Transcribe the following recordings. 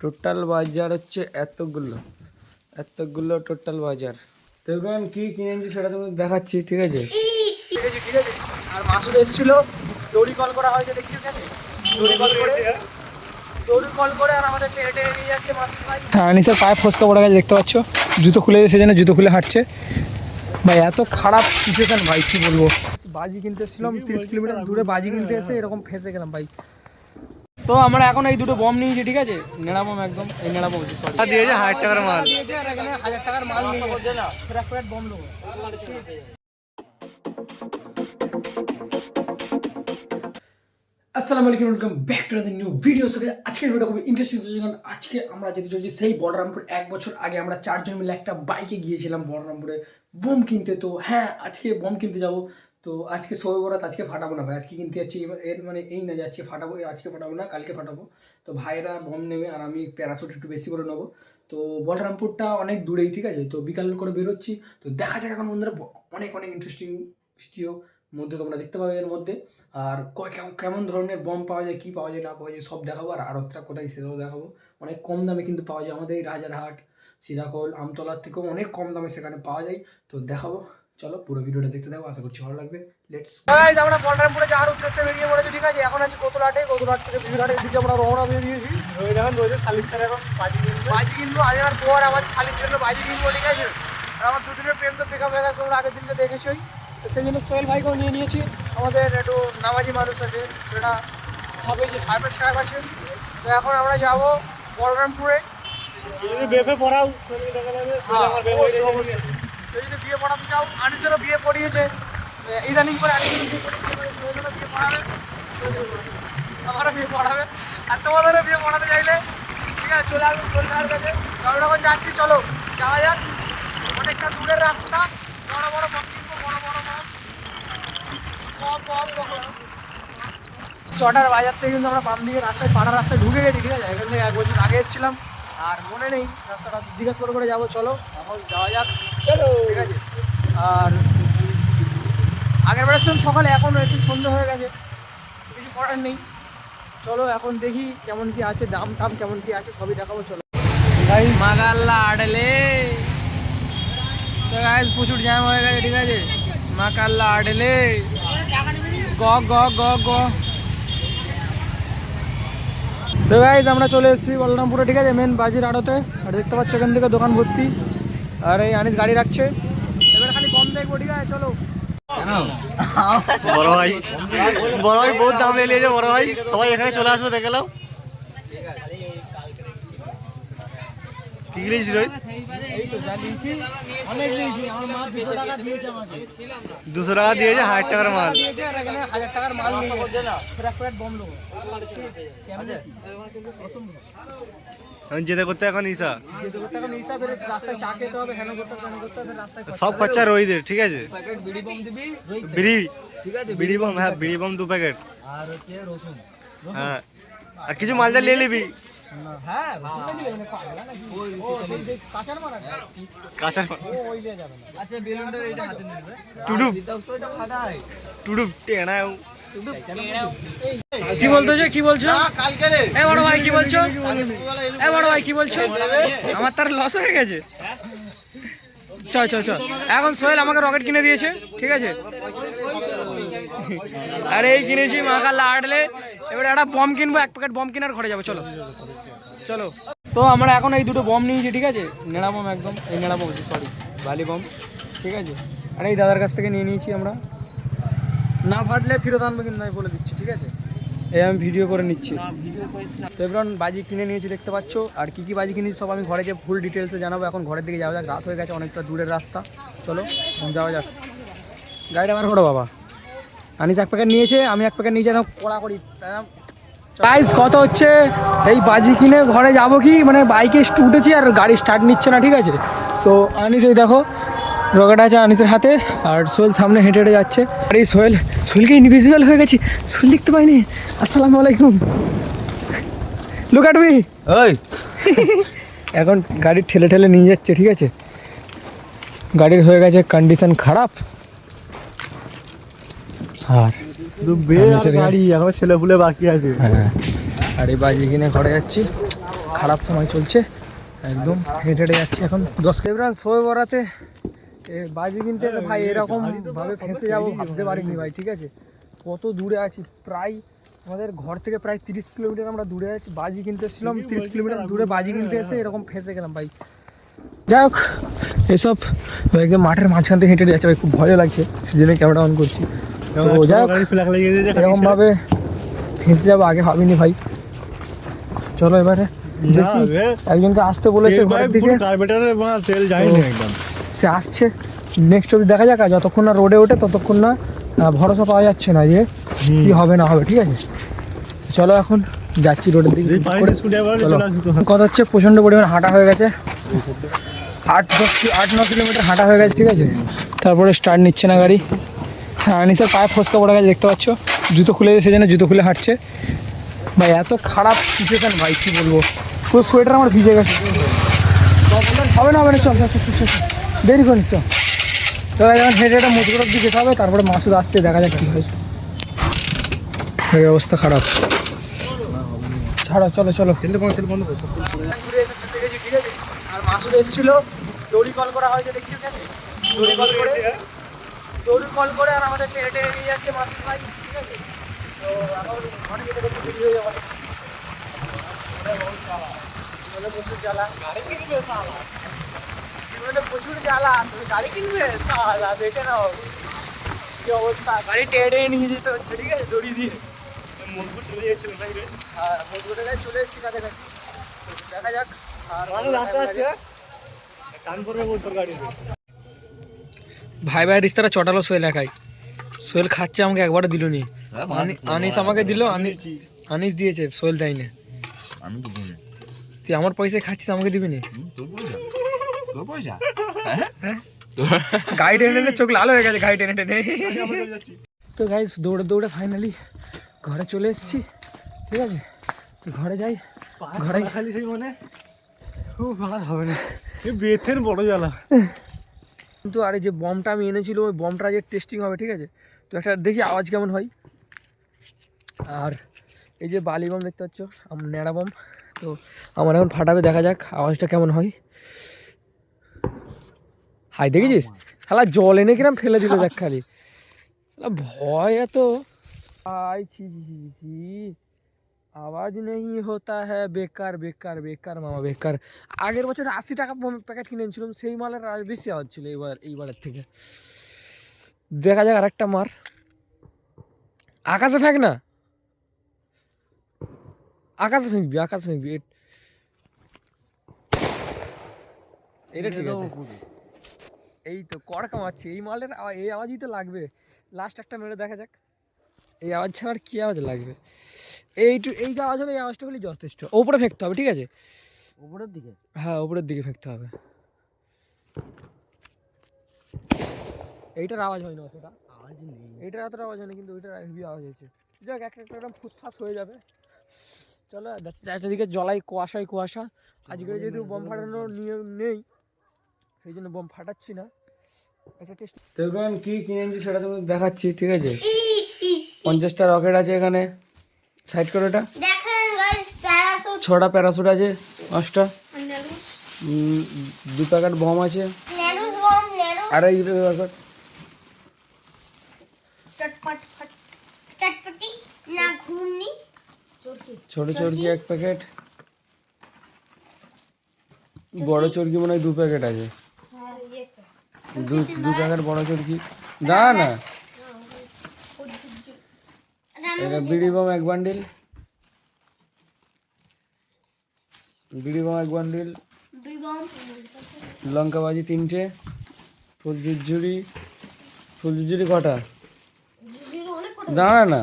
Total বাজার হচ্ছে এতগুলো এতগুলো টোটাল বাজার। এবার কি কিনেছি সেটা তুমি দেখাচ্ছি ঠিক আছে? ঠিক আছে ঠিক আছে। আর মাসুদ এসেছিল দড়ি কল করা হয়েছে আছে? দড়ি কল করে দড়ি কল করে আর আমাদের নিয়ে যাচ্ছে মাসুদ ভাই। হ্যাঁ আনিসের পায়ে ফসকা পড়ে গেছে দেখতে পাচ্ছ? জুতো খুলে এসে যেন জুতো খুলে হাঁটছে। ভাই এত খারাপ সিচুয়েশন ভাই কি বলব? বাজি কিনতে এসেছিলাম তিরিশ কিলোমিটার দূরে বাজি কিনতে এসে এরকম ফেসে গেলাম ভাই। তো আমরা এখন এই দুটো বম নিয়েছি ঠিক আছে? নেড়া বম একদম এই নেড়া বম সরি দিয়েছে হাজার টাকার মাল। দিয়েছে আর এখানে হাজার টাকার মাল এক বম আসসালামু আলাইকুম welcome back to the new video so আজকের ভিডিও খুবই ইন্টারেস্টিং কারণ আজকে আমরা যেতে চলছি সেই বলরামপুর। এক বছর আগে আমরা চারজন মিলে একটা বাইকে গিয়েছিলাম বলরামপুরে বোম কিনতে। তো হ্যাঁ আজকে বোম কিনতে যাব। তো আজকে সবে বরাত, আজকে ফাটাবো না ভাই। আজকে কিনতে যাচ্ছি, এর মানে এই না যে আজকে ফাটাবো আজকে ফাটাবো না, কালকে ফাটাবো। তো ভাইরা বম নেবে আর আমি প্যারাশুট একটু বেশি করে নেব। তো বলরামপুরটা অনেক দূরেই, ঠিক আছে? তো বিকাল করে বেরোচ্ছি। তো দেখা যাক এখন বন্ধুরা, অনেক অনেক ইন্টারেস্টিং ভিডিও মধ্যে তোমরা দেখতে পাবে এর মধ্যে। আর কেমন ধরনের বম পাওয়া যায়, কী পাওয়া যায়, না পাওয়া যায়, সব দেখাবো। আর আরতটা কোথায়, সেটাও দেখাবো। অনেক কম দামে কিন্তু পাওয়া যায়। আমাদের এই রাজারহাট, সিরাকল, আমতলার থেকেও অনেক কম দামে সেখানে পাওয়া যায়। তো দেখাবো। চলো পুরো ভিডিওটা দেখতে দেবো আশা করছি ভালো লাগবে। লেটস গাইস আমরা বলরামপুরে যাওয়ার উদ্দেশ্যে বেরিয়ে পড়েছি ঠিক আছে? এখন আছে কোতলাটে কোতলাট থেকে বিহারের দিকে আমরা রওনা দিয়ে দিয়েছি। ওই দেখুন রোজে শালিক এখন বাজি কিনবে। বাজি কিনবো আজকের পর আমার শালির জন্য বাজি কিনবো ঠিক আছে? আর আমার দুদিনের প্রেম তো পিক আপ হয়ে গেছে ওরা আগের দিনকে দেখেছই। তো সেই জন্য সোহেল ভাইকেও নিয়ে নিয়েছি। আমাদের একটু নামাজি মানুষ আছে সেটা হবে যে ফাইভের সাহেব আছে। তো এখন আমরা যাব বলরামপুরে। যদি বেফে পড়াও শরীরে দেখা যাবে শরীর আমার তো যদি বিয়ে পড়াতে চাও আনিসেরও বিয়ে পড়িয়েছে। ইদানিং করে আনিসেরও বিয়ে পড়িয়েছে বিয়ে পড়াবে আমারও বিয়ে পড়াবে। আর তোমাদেরও বিয়ে পড়াতে চাইলে, ঠিক আছে, চলে আসবে ভাইয়ের কাছে। যখন যাচ্ছি, চলো, যাওয়া যাক। অনেকটা দূরের রাস্তা, বড় বড় কিনবো বড় বড় চটার বাজার থেকে কিন্তু আমরা বাম দিকে রাস্তায় পাড়া রাস্তায় ঢুকে গেছি, ঠিক আছে? এখান থেকে এক বছর আগে এসেছিলাম। আর মনে নেই রাস্তাটা জিজ্ঞাসা করে করে যাব চলো। এখন যাওয়া যাক। চলো ঠিক আছে? আর আগের বেড়ার সময় সকালে এখন একটু সন্ধ্যা হয়ে গেছে কিছু করার নেই। চলো এখন দেখি কেমন কি আছে দাম টাম কেমন কি আছে সবই দেখাবো চলো। মাগাল্লা আডলে। তো গাইজ প্রচুর জ্যাম হয়ে গেছে ঠিক আছে? মাকাল্লা আডলে। গ গ গ গ। তো গাইজ আমরা চলে এসেছি বলরামপুরে, ঠিক আছে? মেন বাজির আড়তে। আর দেখতে পাচ্ছ এখান থেকে দোকান ভর্তি। আর এই আনিস গাড়ি রাখছে। এবার খালি কম দেখব, ঠিক আছে? চলো। বড় ভাই বড় ভাই, বহুত দাম নিয়ে নিয়েছে, বড় ভাই। সবাই এখানে চলে আসবে, দেখে নাও কি কিনেছিস রোহিত এই তো যা নিয়েছি অনেক নিয়েছি আমার মা দুশো টাকা দিয়েছে আমাকে দুশো টাকা দিয়েছে হাজার টাকার মাল দিয়েছে আর এখানে হাজার টাকার মাল নিয়ে গেছে এক প্যাকেট বম নেব কেমন অসম্ভব এখন যেতে করতে এখন ইসা যেতে করতে এখন হিসাবে রাস্তায় চা খেতে হবে হেন করতে হবে হেন করতে হবে রাস্তায় সব খরচা রোহিতের ঠিক আছে প্যাকেট বিড়ি বম দিবি বিড়ি ঠিক আছে বিড়ি বম হ্যাঁ বিড়ি বম দু প্যাকেট আর হচ্ছে রসুন হ্যাঁ আর কিছু মালদা নিয়ে নিবি হ্যাঁ রসুন নিয়ে যাবে পাগলা নাকি? ও ওই যে কাঁচার মারা। কাঁচা ও ওই দিয়ে যাবে না। আচ্ছা বেলুনটা এইটা হাতে নেবে। টুডুপ। তো এটা ফাটায় টুডুপ টেনাও কি বলতো যে কি বলছো? এ বড় ভাই কি বলছো? এ বড় ভাই কি বলছো? আমার তার লস হয়ে গেছে। চল চল চল। এখন সোহেল আমাকে রকেট কিনে দিয়েছে ঠিক আছে? আরে এই কিনেছি মাখা লাডলে এবারে একটা বম কিনবো, এক প্যাকেট বম কেনার ঘরে যাব, চলো। চলো। তো আমরা এখন এই দুটো বম নিয়েছি, ঠিক আছে? নেড়া বম একদম, এই নেড়া বম সরি বালি বম ঠিক আছে? আর এই দাদার কাছ থেকে নিয়ে নিয়েছি আমরা। না ফাটলে ফেরত আনব কিন্তু আমি বলে দিচ্ছি, ঠিক আছে? এই আমি ভিডিও করে নিচ্ছি। তো এবার বাজি কিনে নিয়েছি, দেখতে পাচ্ছ? আর কি কি বাজি কিনেছি সব আমি ঘরে যে ফুল ডিটেলসে জানাব, এখন ঘরের দিকে যাওয়া যাক, রাত হয়ে গেছে, অনেকটা দূরের রাস্তা। চলো, যাওয়া যাক। গাড়িটা বার করো, বাবা। আনিস এক প্যাকেট নিয়েছে আমি এক প্যাকেট নিয়েছি একদম কড়া করি প্রাইস কত হচ্ছে? এই বাজি কিনে ঘরে যাব কি? মানে বাইকে উঠেছি আর গাড়ি স্টার্ট নিচ্ছে না ঠিক আছে? সো আনিস এই দেখো রকেট আছে আনিসের হাতে আর সোহেল সামনে হেঁটে হেঁটে যাচ্ছে। আর এই সোহেল সোহেলকে ইনভিজিবল হয়ে গেছি। সোহেল দেখতে পাইনি। আসসালামু আলাইকুম। লুক অ্যাট মি ওই এখন গাড়ি ঠেলে ঠেলে নিয়ে যাচ্ছে ঠিক আছে? গাড়ির হয়ে গেছে কন্ডিশন খারাপ। আর গাড়ি এখন ছেলে ফুলে বাকি আছে। হ্যাঁ আর এই বাজি কিনে ঘরে যাচ্ছি। খারাপ সময় চলছে একদম হেঁটে হেঁটে যাচ্ছি এখন। দশ কেবরান শোয়ে বরাতে। এ বাজি কিনতে ভাই এরকম ভাবে ফেঁসে যাব ভাবতে পারিনি ভাই ঠিক আছে? কত দূরে আছি প্রায় আমাদের ঘর থেকে প্রায় তিরিশ কিলোমিটার আমরা দূরে আছি বাজি কিনতে এসেছিলাম তিরিশ কিলোমিটার দূরে বাজি কিনতে এসে এরকম ফেঁসে গেলাম ভাই। যাই হোক এসব একদম মাঠের মাঝখান থেকে হেঁটে হেঁটে যাচ্ছে ভাই খুব ভয় লাগছে সেজন্য ক্যামেরা অন করছি। তো যাই হোক এরকম ভাবে ফেঁসে যাব আগে ভাবিনি ভাই। চলো এবারে দেখি। একজনকে আসতে বলেছে ঘরের দিকে। তেল যায়নি একদম। সে আসছে। নেক্সট অবধি দেখা যাক যতক্ষণ না রোডে ওঠে ততক্ষণ না ভরসা পাওয়া যাচ্ছে না যে কি হবে না হবে ঠিক আছে? চলো এখন যাচ্ছি রোডের দিকে। চলো। কথা হচ্ছে প্রচণ্ড পরিমাণ হাঁটা হয়ে গেছে। আট দশ আট ন কিলোমিটার হাঁটা হয়ে গেছে ঠিক আছে? তারপরে স্টার্ট নিচ্ছে না গাড়ি। হ্যাঁ আনিসের পায়ে ফসকা পড়ে গেছে, দেখতে পাচ্ছ? জুতো খুলে সেজন্য জুতো খুলে হাঁটছে। ভাই, এত খারাপ সিচুয়েশান ভাই, কী বলব? পুরো সোয়েটার আমার ভিজে গেছে। হবে না হবে না, চল। দেরি করিস, চল। তো এখন হেঁটে হেঁটে মুচগুড়োর দিকে যেতে হবে, তারপরে মাসুদ আসতে দেখা যাক কী হয়। এই অবস্থা খারাপ। ছাড়ো, চলো চলো। বন্ধ তেল বন্ধ আর মাসুদ এসেছিল, দড়ি কল করা হয়েছে দেখি দড়ি কল করে। দড়ি কল করে আর আমাদের টেনে টেনে নিয়ে যাচ্ছে মাসুদ ভাই ঠিক আছে? তো এখন ঘরে যেতে দেখতে দেরি হয়ে যাবে। প্রচুর জ্বালা। গাড়ি কিনবে সালা জীবনে প্রচুর জ্বালা। তুমি গাড়ি কিনবে? সালা দেখে নাও। কি অবস্থা? গাড়ি টেনে টেনে নিয়ে যেতে হচ্ছে ঠিক আছে? দড়ি দিয়ে। চলে যাচ্ছিল রে? গায়ে চলে এসেছি কাছাকাছি দেখা যাক। আর মানুষ আস্তে আস্তে। টান করবে তোর গাড়ি ভাই ভাই রিস্তারা চটালো সোহেল একাই। সোহেল খাচ্ছে আমাকে একবারও দিল নি আনি- আনিস আমাকে দিল আনি আনিস দিয়েছে সোহেল দেয়নি। আমি তো দিই তুই আমার পয়সায় খাচ্ছিস আমাকে দিবি নি তোর পয়সা? তোর পয়সা? গাড়ি টেনে টেনে চোখ লাল হয়ে গেছে গাড়ি টেনে টেনে। তো গাইজ দৌড়ে দৌড়ে ফাইনালি ঘরে চলে এসেছি ঠিক আছে? ঘরে যাই ঘরে খালি সেই মানে? ও ভালো হবে না। বেথের বড় জ্বালা। কিন্তু আরে যে বমটা আমি এনেছিলাম ওই বমটা যে টেস্টিং হবে ঠিক আছে? তো একটা দেখি আওয়াজ কেমন হয়। আর এই যে বালি বম দেখতে পাচ্ছ ন্যাড়া বম। তো আমার এখন ফাটাবে দেখা যাক আওয়াজটা কেমন হয়। হাই দেখেছিস? শালা জল এনে কিরাম ফেলে দিল দেখ খালি। ভয় এত। আই ছি ছি ছি, ছি। আওয়াজ নেই হতা হ্যাঁ বেকার বেকার বেকার মামা বেকার আগের বছর আশি টাকা প্যাকেট কিনে এনেছিলাম, সেই মালের আর বেশি আওয়াজ ছিল এইবার, এইবারের থেকে। দেখা যাক আরেকটা মার। আকাশে ফেঁক না? আকাশে ফেঁকবি আকাশে ফেঁকবি এ- এটা ঠিক আছে। এই তো কর কামাচ্ছে, এই মালের আওয়া- এই আওয়াজই তো লাগবে। লাস্ট একটা মেরে দেখা যাক। এই আওয়াজ ছাড়া আর কি আওয়াজ লাগবে? এইটু এই যে আওয়াজ হলো এই আওয়াজটা হলেই যথেষ্ট। ওপরে ফেঁকতে হবে ঠিক আছে? উপরের দিকে? হ্যাঁ উপরের দিকে ফেঁকতে হবে। এইটার আওয়াজ হয় না অতটা। আওয়াজ নেই। এইটার অতটা আওয়াজ হয় না কিন্তু ওইটার হেভি আওয়াজ হয়েছে। যাক একটা একটা একদম ফুসফাস হয়ে যাবে। চলো যাচ্ছে চারটাদিকে জলাই কুয়াশাই কুয়াশা। আজকে যেহেতু বম ফাটানোর নিয়ম নেই সেই জন্য বম ফাটাচ্ছি না। এটা টেস্ট দেখবেন কি কিনে এনেছি সেটা তোমাদের দেখাচ্ছি ঠিক আছে? পঞ্চাশটা রকেট আছে এখানে। সাইড করে এটা। দেখেন গাইস প্যারাসুট ছটা প্যারাসুট আছে পাঁচটা। ন্যানুস। দু প্যাকেট বম আছে। ন্যানুস বম ন্যানো আড়াই প্যাকেট চটপট ফট। চটপটি? না ঘূর্ণি? ছোট চর্কি। এক প্যাকেট। বড় চর্কি মনে হয় দু প্যাকেট আছে। দু দু প্যাকেট বড় চর্কি। না। না। এটা বিড়ি বম এক বান্ডিল। বিড়ি বম এক বান্ডিল। লঙ্কা বাজি তিনটে। ফুল ঝুরঝুরি। ফুল ঝুরঝুরি কটা? না না।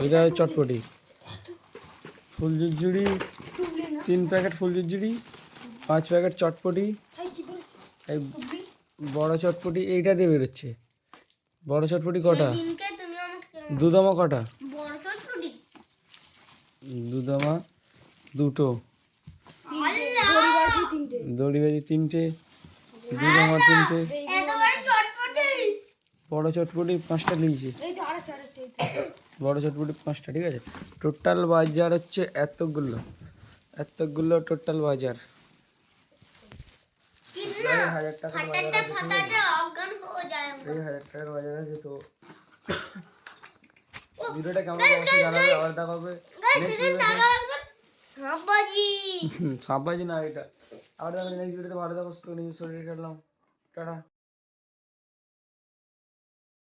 ওইটা চটপটি। ফুল ঝুরঝুরি, তিন প্যাকেট ফুল ঝুরঝুরি, পাঁচ প্যাকেট চটপটি। এই বড় চটপটি, এইটা দিয়ে বেরোচ্ছে। বড় চটপটি কটা? দুদমা কটা? দুদমা দুটো। আল্লাহ! দড়ি বাজি তিনটে দুদমা তিনটে। এত বড় চটপটি পাঁচটা নিয়েছি বড় চটপটি পাঁচটা ঠিক আছে? টোটাল বাজার হচ্ছে এতগুলো। এতগুলো টোটাল বাজার। হাজার টাকার হয়ে আমরা। এই হাজার টাকার বাজার আছে তো। ভিডিওটা কেমন লাগছে জানাবে আবার দেখা হবে। সাবাজি সাবাজি না এটা। আবার দেখা নেক্সট ভিডিওতে ভালো থাকো সুস্থ নিজের শরীর খেলাম টাটা।